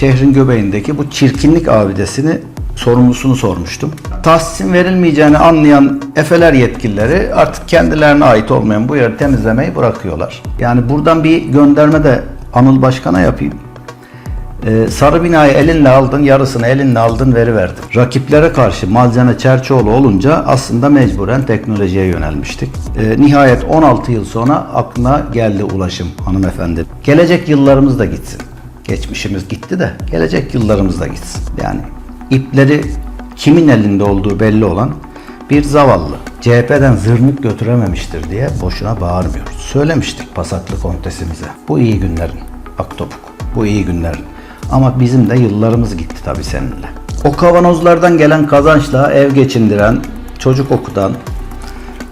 şehrin göbeğindeki bu çirkinlik abidesini sorumlusunu sormuştum. Tahsisin verilmeyeceğini anlayan Efeler yetkilileri artık kendilerine ait olmayan bu yeri temizlemeyi bırakıyorlar. Yani buradan bir gönderme de Anıl Başkan'a yapayım. Ee, sarı binayı elinle aldın, yarısını elinle aldın, veri verdin. Rakiplere karşı malzeme çerçoğlu olunca aslında mecburen teknolojiye yönelmiştik. Ee, nihayet 16 yıl sonra aklına geldi ulaşım hanımefendi. Gelecek yıllarımız da gitsin. Geçmişimiz gitti de gelecek yıllarımız da gitsin. Yani ipleri kimin elinde olduğu belli olan bir zavallı. CHP'den zırnık götürememiştir diye boşuna bağırmıyoruz. Söylemiştik pasaklı kontesimize. Bu iyi günlerin. Aktopuk. Bu iyi günlerin. Ama bizim de yıllarımız gitti tabii seninle. O kavanozlardan gelen kazançla ev geçindiren, çocuk okutan,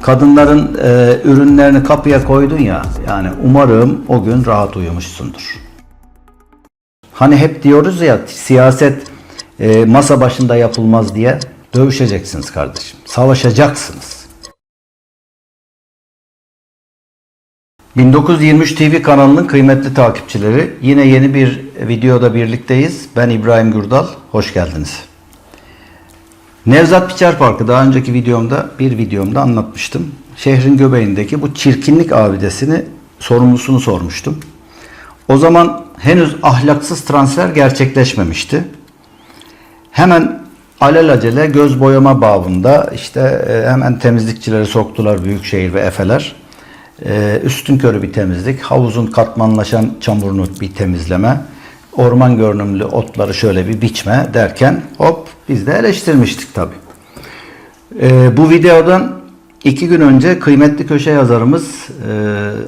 kadınların e, ürünlerini kapıya koydun ya, yani umarım o gün rahat uyumuşsundur. Hani hep diyoruz ya siyaset e, masa başında yapılmaz diye dövüşeceksiniz kardeşim. Savaşacaksınız. 1923 TV kanalının kıymetli takipçileri yine yeni bir videoda birlikteyiz. Ben İbrahim Gürdal. Hoş geldiniz. Nevzat Piçer Parkı daha önceki videomda bir videomda anlatmıştım. Şehrin göbeğindeki bu çirkinlik abidesini sorumlusunu sormuştum. O zaman henüz ahlaksız transfer gerçekleşmemişti. Hemen alelacele göz boyama babında işte e, hemen temizlikçileri soktular Büyükşehir ve Efeler. E, Üstün körü bir temizlik, havuzun katmanlaşan çamurunu bir temizleme, orman görünümlü otları şöyle bir biçme derken hop biz de eleştirmiştik tabii. E, bu videodan iki gün önce kıymetli köşe yazarımız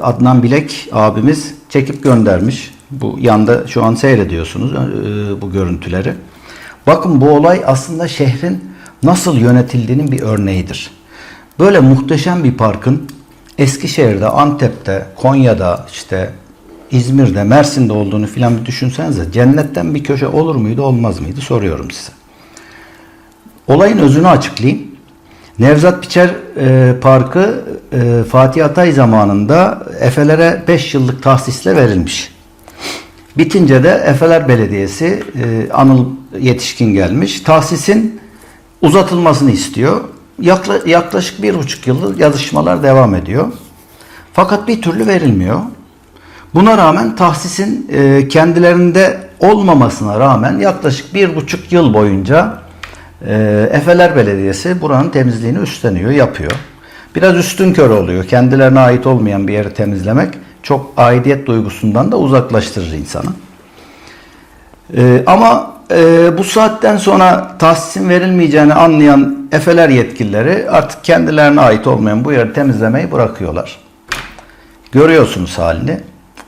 Adnan Bilek abimiz çekip göndermiş. Bu yanda şu an seyrediyorsunuz e, bu görüntüleri. Bakın bu olay aslında şehrin nasıl yönetildiğinin bir örneğidir. Böyle muhteşem bir parkın Eskişehir'de, Antep'te, Konya'da, işte İzmir'de, Mersin'de olduğunu filan bir düşünsenize. Cennetten bir köşe olur muydu, olmaz mıydı soruyorum size. Olayın özünü açıklayayım. Nevzat Piçer e, Parkı e, Fatih Atay zamanında Efelere 5 yıllık tahsisle verilmiş. Bitince de Efeler Belediyesi e, Anıl Yetişkin gelmiş. Tahsisin uzatılmasını istiyor. Yakla, yaklaşık bir buçuk yıldır yazışmalar devam ediyor. Fakat bir türlü verilmiyor. Buna rağmen tahsisin e, kendilerinde olmamasına rağmen yaklaşık bir buçuk yıl boyunca e, Efeler Belediyesi buranın temizliğini üstleniyor, yapıyor. Biraz üstün kör oluyor. Kendilerine ait olmayan bir yeri temizlemek çok aidiyet duygusundan da uzaklaştırır insanı. E, ama e, bu saatten sonra tahsisin verilmeyeceğini anlayan Efeler yetkilileri artık kendilerine ait olmayan bu yeri temizlemeyi bırakıyorlar. Görüyorsunuz halini.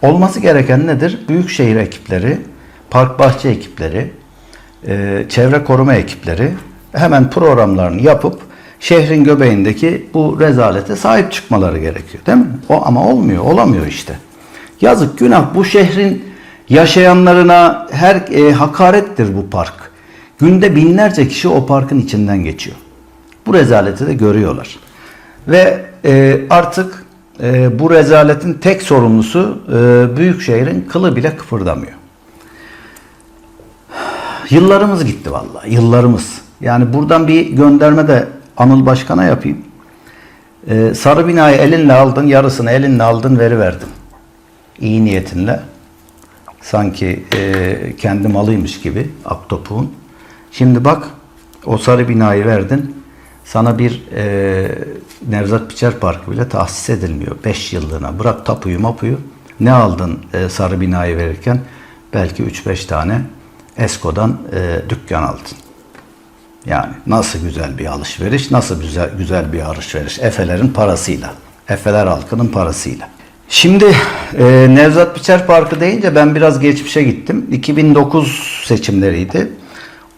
Olması gereken nedir? Büyükşehir ekipleri, park bahçe ekipleri, e, çevre koruma ekipleri hemen programlarını yapıp şehrin göbeğindeki bu rezalete sahip çıkmaları gerekiyor değil mi? O ama olmuyor, olamıyor işte. Yazık günah bu şehrin yaşayanlarına her e, hakarettir bu park. Günde binlerce kişi o parkın içinden geçiyor. Bu rezaleti de görüyorlar. Ve e, artık e, bu rezaletin tek sorumlusu e, Büyükşehir'in kılı bile kıpırdamıyor. Yıllarımız gitti vallahi, yıllarımız. Yani buradan bir gönderme de Anıl Başkan'a yapayım. Ee, sarı binayı elinle aldın, yarısını elinle aldın, veri verdin. İyi niyetinle. Sanki e, kendi malıymış gibi Aktopuk'un. Şimdi bak, o sarı binayı verdin. Sana bir e, Nevzat Piçer Parkı bile tahsis edilmiyor. 5 yıllığına. Bırak tapuyu mapuyu. Ne aldın e, sarı binayı verirken? Belki 3-5 tane Esko'dan e, dükkan aldın. Yani nasıl güzel bir alışveriş, nasıl güzel güzel bir alışveriş. Efelerin parasıyla, Efeler halkının parasıyla. Şimdi e, Nevzat Piçer Parkı deyince ben biraz geçmişe gittim. 2009 seçimleriydi.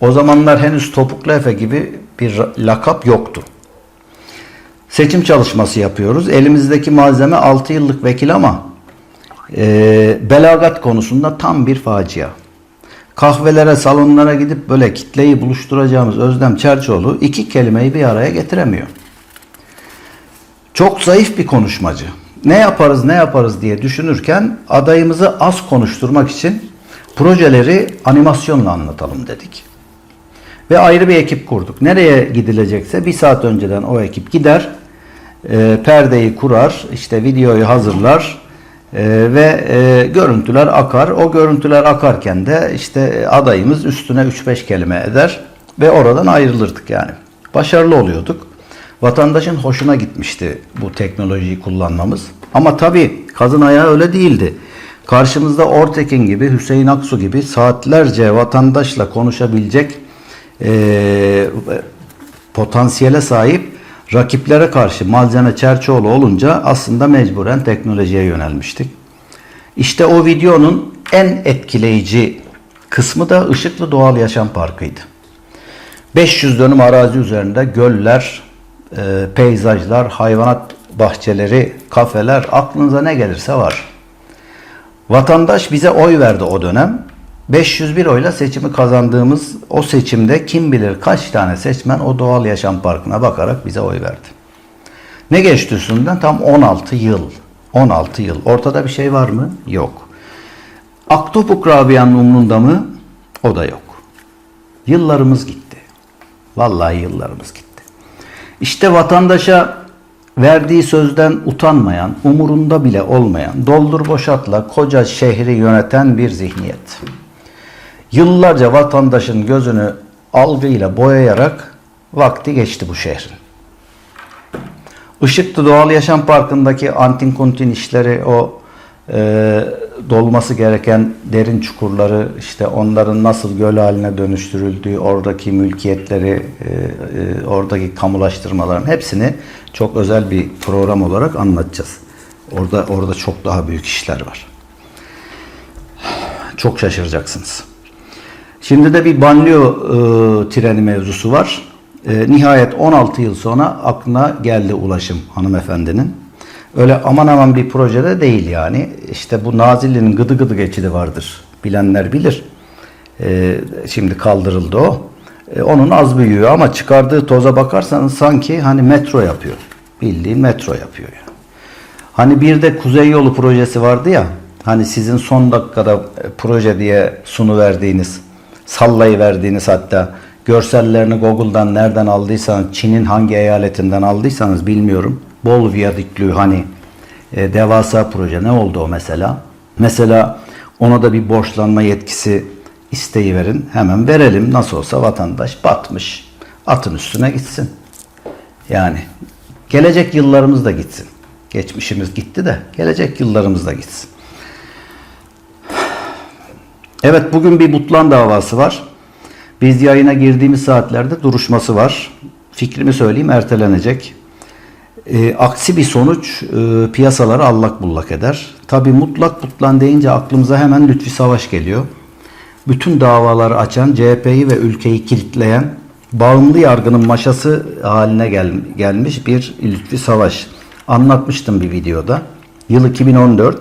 O zamanlar henüz Topuklu Efe gibi bir lakap yoktu. Seçim çalışması yapıyoruz. Elimizdeki malzeme 6 yıllık vekil ama e, belagat konusunda tam bir facia kahvelere, salonlara gidip böyle kitleyi buluşturacağımız Özlem Çerçoğlu iki kelimeyi bir araya getiremiyor. Çok zayıf bir konuşmacı. Ne yaparız ne yaparız diye düşünürken adayımızı az konuşturmak için projeleri animasyonla anlatalım dedik. Ve ayrı bir ekip kurduk. Nereye gidilecekse bir saat önceden o ekip gider, e, perdeyi kurar, işte videoyu hazırlar e, ve e, görüntüler akar. O görüntüler akarken de işte adayımız üstüne 3-5 kelime eder ve oradan ayrılırdık yani. Başarılı oluyorduk. Vatandaşın hoşuna gitmişti bu teknolojiyi kullanmamız. Ama tabii kazın ayağı öyle değildi. Karşımızda Ortekin gibi, Hüseyin Aksu gibi saatlerce vatandaşla konuşabilecek e, potansiyele sahip rakiplere karşı malzeme Çerçoğlu olunca aslında mecburen teknolojiye yönelmiştik. İşte o videonun en etkileyici kısmı da Işıklı Doğal Yaşam Parkı'ydı. 500 dönüm arazi üzerinde göller, e, peyzajlar, hayvanat bahçeleri, kafeler, aklınıza ne gelirse var. Vatandaş bize oy verdi o dönem. 501 oyla seçimi kazandığımız o seçimde kim bilir kaç tane seçmen o doğal yaşam parkına bakarak bize oy verdi. Ne geçti üstünden? Tam 16 yıl. 16 yıl. Ortada bir şey var mı? Yok. Aktopuk Rabia'nın umrunda mı? O da yok. Yıllarımız gitti. Vallahi yıllarımız gitti. İşte vatandaşa verdiği sözden utanmayan, umurunda bile olmayan, doldur boşatla koca şehri yöneten bir zihniyet. Yıllarca vatandaşın gözünü algıyla boyayarak vakti geçti bu şehrin. Işıklı Doğal Yaşam Parkı'ndaki antin kuntin işleri o e, dolması gereken derin çukurları işte onların nasıl göl haline dönüştürüldüğü oradaki mülkiyetleri e, e, oradaki kamulaştırmaların hepsini çok özel bir program olarak anlatacağız. Orada orada çok daha büyük işler var. Çok şaşıracaksınız. Şimdi de bir banliyö e, treni mevzusu var. E, nihayet 16 yıl sonra aklına geldi ulaşım hanımefendinin. Öyle aman aman bir projede değil yani. İşte bu Nazilli'nin gıdı gıdı geçidi vardır. Bilenler bilir. E, şimdi kaldırıldı o. E, onun az büyüyor ama çıkardığı toza bakarsanız sanki hani metro yapıyor. Bildiğin metro yapıyor yani. Hani bir de Kuzey Yolu projesi vardı ya. Hani sizin son dakikada e, proje diye sunu verdiğiniz, sallayı verdiğiniz hatta görsellerini Google'dan nereden aldıysanız, Çin'in hangi eyaletinden aldıysanız bilmiyorum. Bol viyadüklü hani e, devasa proje ne oldu o mesela? Mesela ona da bir borçlanma yetkisi isteği verin. Hemen verelim. Nasıl olsa vatandaş batmış. Atın üstüne gitsin. Yani gelecek yıllarımız da gitsin. Geçmişimiz gitti de gelecek yıllarımız da gitsin. Evet bugün bir Butlan davası var. Biz yayına girdiğimiz saatlerde duruşması var. Fikrimi söyleyeyim ertelenecek. E, aksi bir sonuç e, piyasaları allak bullak eder. Tabi mutlak butlan deyince aklımıza hemen Lütfi Savaş geliyor. Bütün davaları açan, CHP'yi ve ülkeyi kilitleyen, bağımlı yargının maşası haline gel, gelmiş bir Lütfi Savaş. Anlatmıştım bir videoda. Yıl 2014.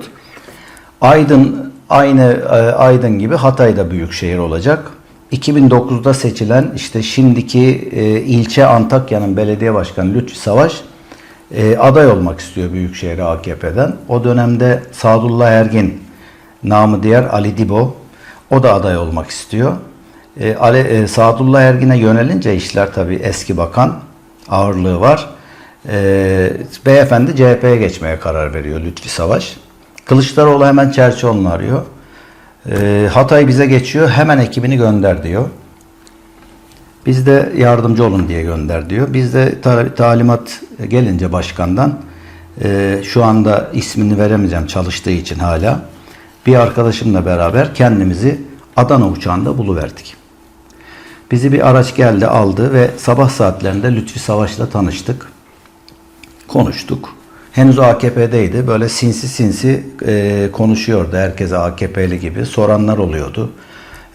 Aydın aynı e, Aydın gibi Hatay'da büyük şehir olacak. 2009'da seçilen işte şimdiki e, ilçe Antakya'nın belediye başkanı Lütfi Savaş e, aday olmak istiyor Büyükşehir AKP'den. O dönemde Sadullah Ergin namı diğer Ali Dibo o da aday olmak istiyor. E, Ali, e, Sadullah Ergin'e yönelince işler tabii eski bakan ağırlığı var. E, beyefendi CHP'ye geçmeye karar veriyor Lütfi Savaş. Kılıçdaroğlu hemen Çerçoğlu'nu arıyor. E, Hatay bize geçiyor hemen ekibini gönder diyor. Biz de yardımcı olun diye gönder diyor. Biz de ta- talimat gelince başkandan e, şu anda ismini veremeyeceğim çalıştığı için hala bir arkadaşımla beraber kendimizi Adana uçağında buluverdik. Bizi bir araç geldi aldı ve sabah saatlerinde Lütfi Savaş'la tanıştık. Konuştuk. Henüz AKP'deydi. Böyle sinsi sinsi e, konuşuyordu. Herkese AKP'li gibi. Soranlar oluyordu.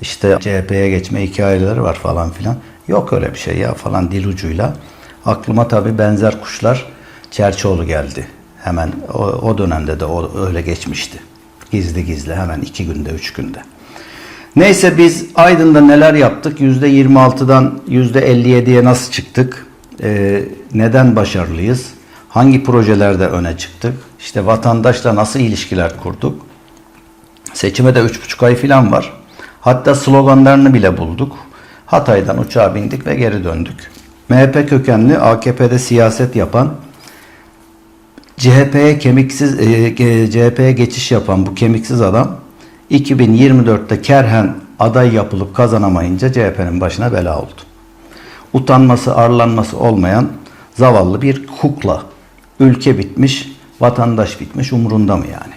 İşte CHP'ye geçme hikayeleri var falan filan. Yok öyle bir şey ya falan dil ucuyla. Aklıma tabii benzer kuşlar Çerçoğlu geldi. Hemen o, o dönemde de o öyle geçmişti. Gizli gizli hemen iki günde, üç günde. Neyse biz Aydın'da neler yaptık? %26'dan %57'ye nasıl çıktık? Ee, neden başarılıyız? Hangi projelerde öne çıktık? İşte vatandaşla nasıl ilişkiler kurduk? Seçime de üç buçuk ay falan var. Hatta sloganlarını bile bulduk. Hatay'dan uçağa bindik ve geri döndük. MHP kökenli AKP'de siyaset yapan CHP'ye kemiksiz e, CHP'ye geçiş yapan bu kemiksiz adam 2024'te kerhen aday yapılıp kazanamayınca CHP'nin başına bela oldu. Utanması, arlanması olmayan zavallı bir kukla. Ülke bitmiş, vatandaş bitmiş umurunda mı yani?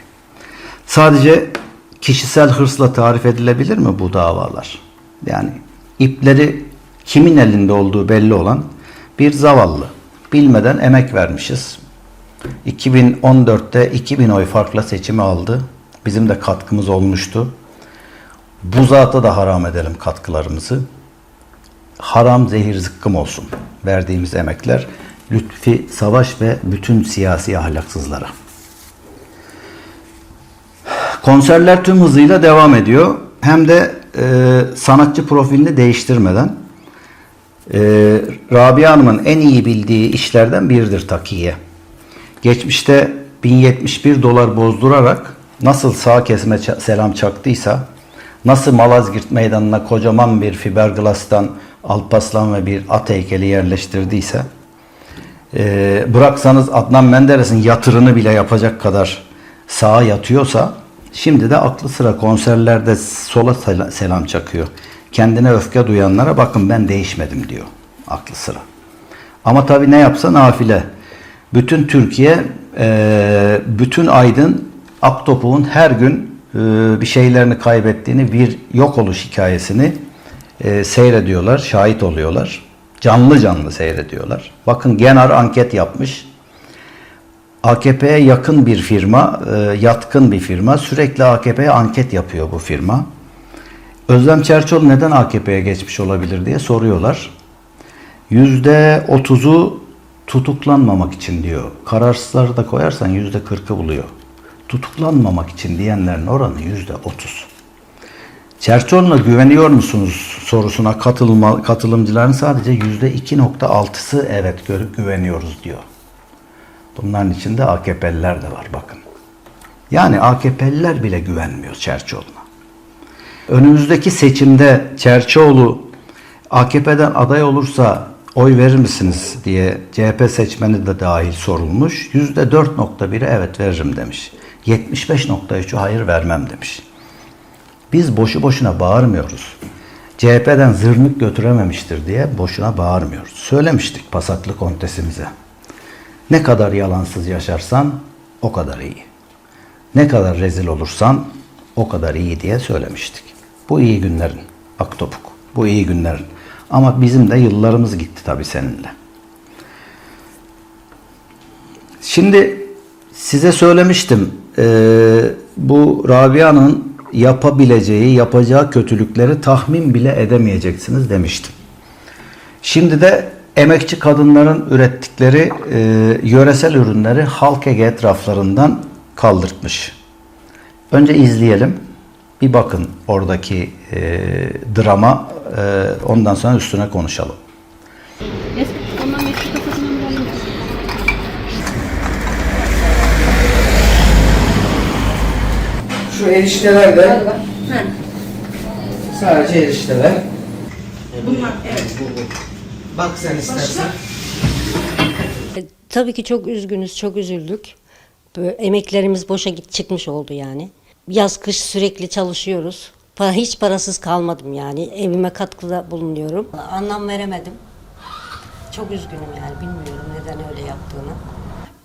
Sadece kişisel hırsla tarif edilebilir mi bu davalar? Yani ipleri kimin elinde olduğu belli olan bir zavallı. Bilmeden emek vermişiz. 2014'te 2000 oy farkla seçimi aldı. Bizim de katkımız olmuştu. Bu zata da haram edelim katkılarımızı. Haram zehir zıkkım olsun verdiğimiz emekler. Lütfi Savaş ve bütün siyasi ahlaksızlara. Konserler tüm hızıyla devam ediyor. Hem de e, sanatçı profilini değiştirmeden. E, Rabia Hanım'ın en iyi bildiği işlerden biridir takiye. Geçmişte 1071 dolar bozdurarak nasıl sağ kesme selam çaktıysa, nasıl Malazgirt meydanına kocaman bir fiberglass'tan Alpaslan ve bir at heykeli yerleştirdiyse, e, bıraksanız Adnan Menderes'in yatırını bile yapacak kadar sağa yatıyorsa, şimdi de aklı sıra konserlerde sola sel- selam çakıyor. Kendine öfke duyanlara bakın ben değişmedim diyor aklı sıra. Ama tabii ne yapsa nafile. Bütün Türkiye, e, bütün Aydın, Aktopuk'un her gün e, bir şeylerini kaybettiğini, bir yok oluş hikayesini e, seyrediyorlar, şahit oluyorlar. Canlı canlı seyrediyorlar. Bakın Genar anket yapmış. AKP'ye yakın bir firma, e, yatkın bir firma. Sürekli AKP'ye anket yapıyor bu firma. Özlem Çerçoğlu neden AKP'ye geçmiş olabilir diye soruyorlar. Yüzde otuzu tutuklanmamak için diyor. Kararsızları da koyarsan yüzde kırkı buluyor. Tutuklanmamak için diyenlerin oranı yüzde otuz. Çerçoğlu'na güveniyor musunuz sorusuna katılma, katılımcıların sadece yüzde 2.6'sı evet görüp güveniyoruz diyor. Bunların içinde AKP'liler de var bakın. Yani AKP'liler bile güvenmiyor Çerçoğlu'na. Önümüzdeki seçimde Çerçoğlu AKP'den aday olursa oy verir misiniz diye CHP seçmeni de dahil sorulmuş. %4.1'i evet veririm demiş. 75.3'ü hayır vermem demiş. Biz boşu boşuna bağırmıyoruz. CHP'den zırnık götürememiştir diye boşuna bağırmıyoruz. Söylemiştik pasaklı kontesimize. Ne kadar yalansız yaşarsan o kadar iyi. Ne kadar rezil olursan o kadar iyi diye söylemiştik. Bu iyi günlerin Aktopuk. Bu iyi günlerin. Ama bizim de yıllarımız gitti tabii seninle. Şimdi size söylemiştim. eee, bu Rabia'nın yapabileceği, yapacağı kötülükleri tahmin bile edemeyeceksiniz demiştim. Şimdi de emekçi kadınların ürettikleri e, yöresel ürünleri Halk Ege etraflarından kaldırtmış. Önce izleyelim. Bir bakın oradaki e, drama. e, ondan sonra üstüne konuşalım. Eski ondan eski kafasını bulalım. Şu erişteler de sadece erişteler. Bunlar evet. Bak sen istersen. E, Tabii ki çok üzgünüz, çok üzüldük. Böyle emeklerimiz boşa git çıkmış oldu yani. Yaz kış sürekli çalışıyoruz. Pa- hiç parasız kalmadım yani. Evime katkıda bulunuyorum. Anlam veremedim. Çok üzgünüm yani. Bilmiyorum neden öyle yaptığını.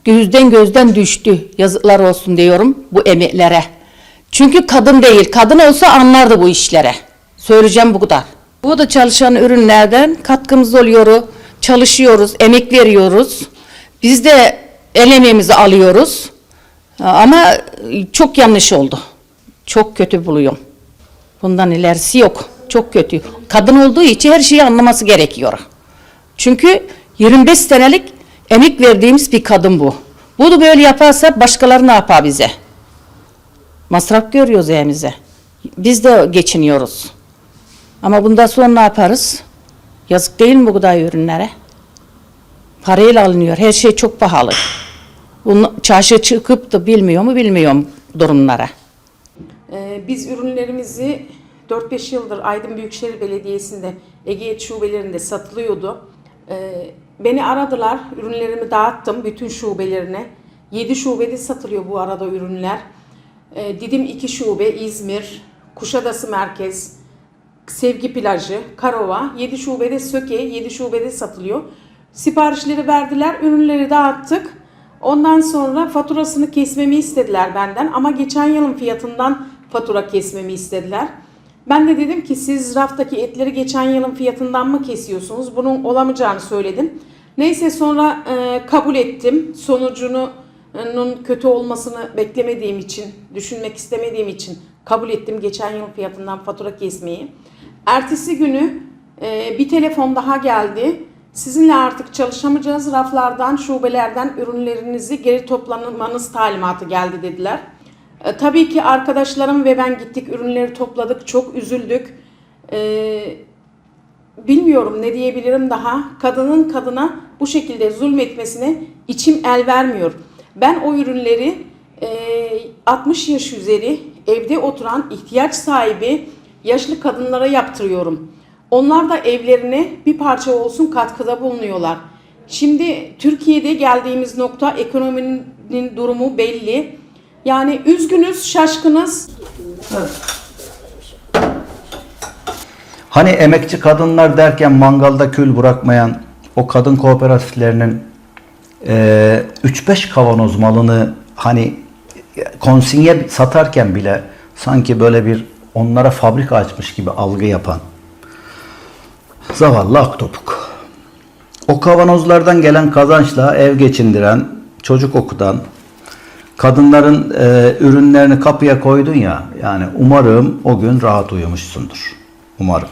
Gözden gözden düştü. Yazıklar olsun diyorum bu emeklere. Çünkü kadın değil. Kadın olsa anlardı bu işlere. Söyleyeceğim bu kadar. Bu da çalışan ürünlerden katkımız oluyor. Çalışıyoruz, emek veriyoruz. Biz de el emeğimizi alıyoruz. Ama çok yanlış oldu. Çok kötü buluyorum. Bundan ilerisi yok. Çok kötü. Kadın olduğu için her şeyi anlaması gerekiyor. Çünkü 25 senelik emek verdiğimiz bir kadın bu. Bunu böyle yaparsa başkaları ne yapar bize? Masraf görüyoruz evimize. Biz de geçiniyoruz. Ama bundan sonra ne yaparız? Yazık değil mi bu kadar ürünlere? Parayla alınıyor. Her şey çok pahalı. Bunu çarşıya çıkıp da bilmiyor mu bilmiyorum durumlara. Ee, Biz ürünlerimizi 4-5 yıldır Aydın Büyükşehir Belediyesi'nde Egeet şubelerinde satılıyordu. Ee, beni aradılar, ürünlerimi dağıttım bütün şubelerine. 7 şubede satılıyor bu arada ürünler. Ee, Didim 2 şube, İzmir, Kuşadası Merkez, Sevgi Plajı, Karova, 7 şubede Söke, 7 şubede satılıyor. Siparişleri verdiler, ürünleri dağıttık. Ondan sonra faturasını kesmemi istediler benden ama geçen yılın fiyatından fatura kesmemi istediler. Ben de dedim ki siz raftaki etleri geçen yılın fiyatından mı kesiyorsunuz? Bunun olamayacağını söyledim. Neyse sonra e, kabul ettim. Sonucunun kötü olmasını beklemediğim için, düşünmek istemediğim için kabul ettim geçen yılın fiyatından fatura kesmeyi. Ertesi günü e, bir telefon daha geldi. Sizinle artık çalışamayacağız. Raflardan, şubelerden ürünlerinizi geri toplamanız talimatı geldi dediler. E, tabii ki arkadaşlarım ve ben gittik ürünleri topladık. Çok üzüldük. E, bilmiyorum ne diyebilirim daha. Kadının kadına bu şekilde zulmetmesine içim el vermiyor. Ben o ürünleri e, 60 yaş üzeri evde oturan ihtiyaç sahibi yaşlı kadınlara yaptırıyorum. Onlar da evlerine bir parça olsun katkıda bulunuyorlar. Şimdi Türkiye'de geldiğimiz nokta ekonominin durumu belli. Yani üzgünüz, şaşkınız. Hani emekçi kadınlar derken mangalda kül bırakmayan o kadın kooperatiflerinin eee 3-5 kavanoz malını hani konsinye satarken bile sanki böyle bir onlara fabrika açmış gibi algı yapan zavallı aktopuk. O kavanozlardan gelen kazançla ev geçindiren, çocuk okutan, kadınların e, ürünlerini kapıya koydun ya, yani umarım o gün rahat uyumuşsundur. Umarım.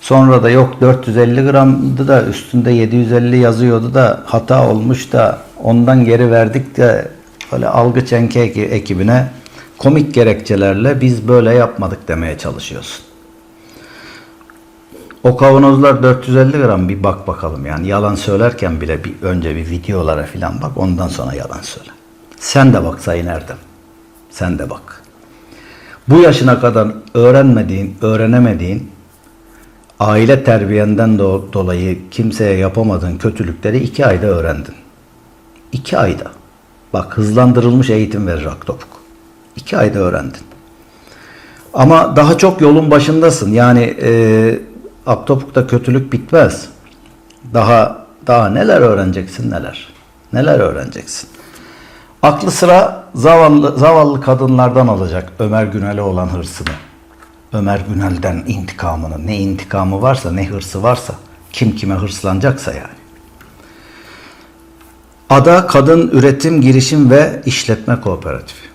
Sonra da yok 450 gramdı da üstünde 750 yazıyordu da hata olmuş da ondan geri verdik de böyle algı çenke eki- ekibine komik gerekçelerle biz böyle yapmadık demeye çalışıyorsun. O kavanozlar 450 gram bir bak bakalım yani yalan söylerken bile bir önce bir videolara filan bak ondan sonra yalan söyle. Sen de bak Sayın Erdem. Sen de bak. Bu yaşına kadar öğrenmediğin, öğrenemediğin aile terbiyenden do- dolayı kimseye yapamadığın kötülükleri iki ayda öğrendin. İki ayda. Bak hızlandırılmış eğitim verir Aktopuk. İki ayda öğrendin. Ama daha çok yolun başındasın. Yani e, Aktopuk'ta kötülük bitmez. Daha daha neler öğreneceksin neler. Neler öğreneceksin. Aklı sıra zavallı, zavallı kadınlardan alacak Ömer Günel'e olan hırsını. Ömer Günel'den intikamını. Ne intikamı varsa ne hırsı varsa. Kim kime hırslanacaksa yani. Ada Kadın Üretim Girişim ve İşletme Kooperatifi.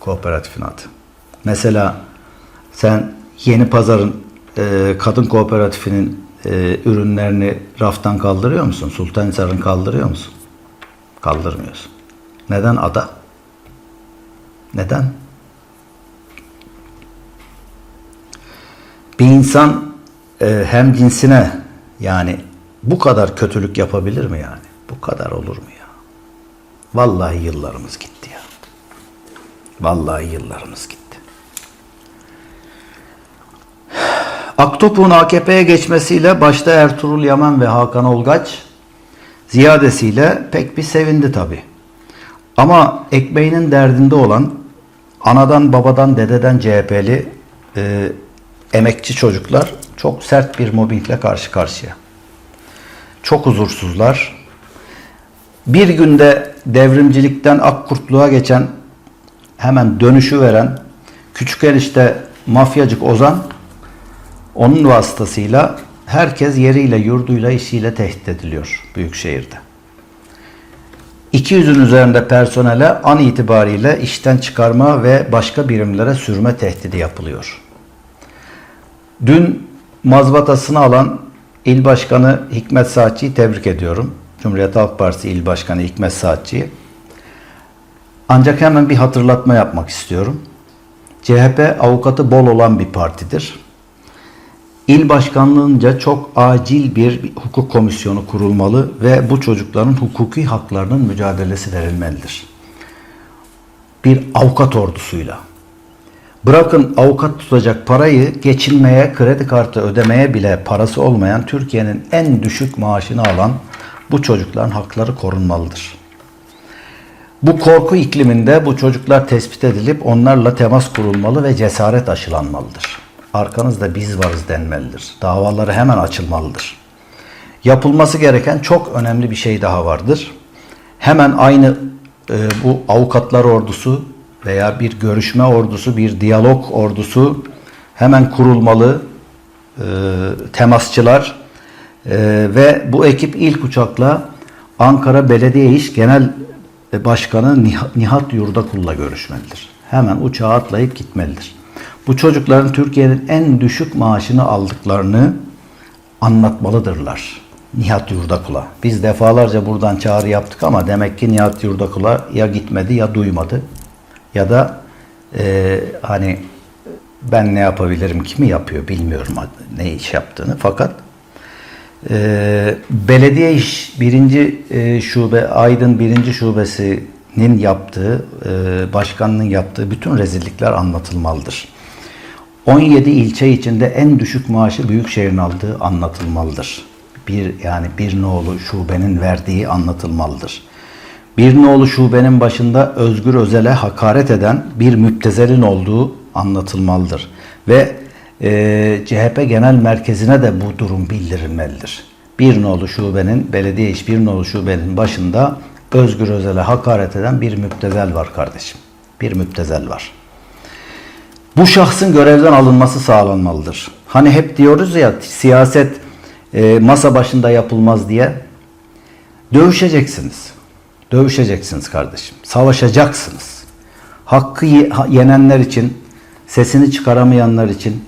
Kooperatifin adı. Mesela sen Yeni Pazar'ın e, kadın kooperatifinin e, ürünlerini raftan kaldırıyor musun? Sultanhisar'ın kaldırıyor musun? Kaldırmıyorsun. Neden ada? Neden? Bir insan e, hem cinsine yani bu kadar kötülük yapabilir mi yani? Bu kadar olur mu ya? Vallahi yıllarımız gitti ya. Vallahi yıllarımız gitti. Aktopuk'un AKP'ye geçmesiyle başta Ertuğrul Yaman ve Hakan Olgaç ziyadesiyle pek bir sevindi tabi. Ama ekmeğinin derdinde olan anadan babadan dededen CHP'li e, emekçi çocuklar çok sert bir mobbingle karşı karşıya. Çok huzursuzlar. Bir günde devrimcilikten akkurtluğa geçen hemen dönüşü veren küçük erişte mafyacık Ozan onun vasıtasıyla herkes yeriyle, yurduyla, işiyle tehdit ediliyor Büyükşehir'de. 200'ün üzerinde personele an itibariyle işten çıkarma ve başka birimlere sürme tehdidi yapılıyor. Dün mazbatasını alan İl Başkanı Hikmet Saatçı'yı tebrik ediyorum. Cumhuriyet Halk Partisi İl Başkanı Hikmet Saatçı'yı. Ancak hemen bir hatırlatma yapmak istiyorum. CHP avukatı bol olan bir partidir. İl başkanlığınca çok acil bir hukuk komisyonu kurulmalı ve bu çocukların hukuki haklarının mücadelesi verilmelidir. Bir avukat ordusuyla. Bırakın avukat tutacak parayı geçinmeye, kredi kartı ödemeye bile parası olmayan Türkiye'nin en düşük maaşını alan bu çocukların hakları korunmalıdır. Bu korku ikliminde bu çocuklar tespit edilip onlarla temas kurulmalı ve cesaret aşılanmalıdır. Arkanızda biz varız denmelidir. Davaları hemen açılmalıdır. Yapılması gereken çok önemli bir şey daha vardır. Hemen aynı e, bu avukatlar ordusu veya bir görüşme ordusu, bir diyalog ordusu hemen kurulmalı. E, temasçılar e, ve bu ekip ilk uçakla Ankara Belediye İş Genel Başkanı Nih- Nihat Yurdakul'la görüşmelidir. Hemen uçağa atlayıp gitmelidir. Bu çocukların Türkiye'nin en düşük maaşını aldıklarını anlatmalıdırlar. Nihat Yurdakul'a. Biz defalarca buradan çağrı yaptık ama demek ki Nihat Yurdakul'a ya gitmedi ya duymadı. Ya da e, hani ben ne yapabilirim kimi yapıyor bilmiyorum ne iş yaptığını fakat e, belediye iş birinci e, şube Aydın birinci şubesinin yaptığı e, başkanının yaptığı bütün rezillikler anlatılmalıdır. 17 ilçe içinde en düşük maaşı Büyükşehir'in aldığı anlatılmalıdır. Bir yani bir nolu şubenin verdiği anlatılmalıdır. Bir nolu şubenin başında Özgür Özel'e hakaret eden bir müptezelin olduğu anlatılmalıdır. Ve e, CHP Genel Merkezi'ne de bu durum bildirilmelidir. Bir nolu şubenin, belediye iş bir nolu şubenin başında Özgür Özel'e hakaret eden bir müptezel var kardeşim. Bir müptezel var. Bu şahsın görevden alınması sağlanmalıdır. Hani hep diyoruz ya siyaset e, masa başında yapılmaz diye. Dövüşeceksiniz. Dövüşeceksiniz kardeşim. Savaşacaksınız. Hakkı ye- ha- yenenler için, sesini çıkaramayanlar için,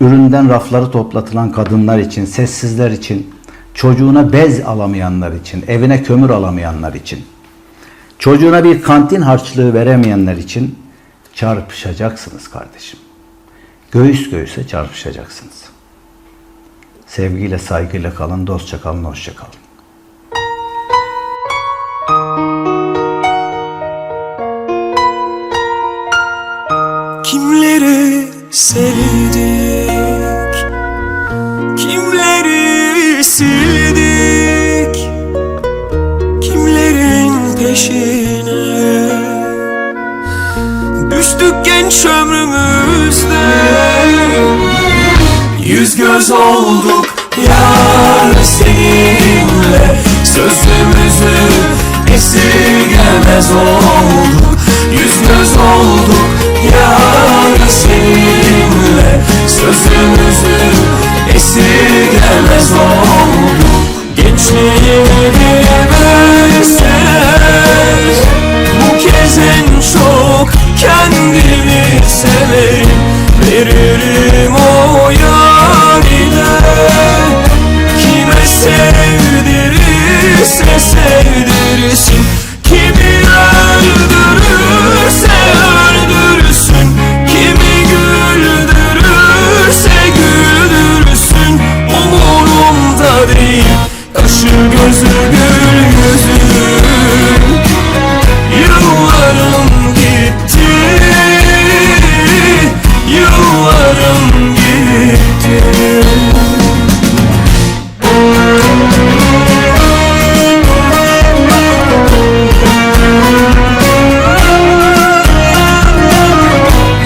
üründen rafları toplatılan kadınlar için, sessizler için, çocuğuna bez alamayanlar için, evine kömür alamayanlar için, çocuğuna bir kantin harçlığı veremeyenler için çarpışacaksınız kardeşim. Göğüs göğüse çarpışacaksınız. Sevgiyle, saygıyla kalın, dostça kalın, hoşça kalın. Kimleri sevdik? Kimleri sildik? Kimlerin peşine Düştük genç ömrümüzde? Yüz göz olduk yar seninle. Sözümüzü esirgemez olduk Yüz göz olduk yarın seninle. Sözümüzü esirgemez olduk. Gençliğimi bilemezsek Bu kez en çok kendimi severim. Veririm o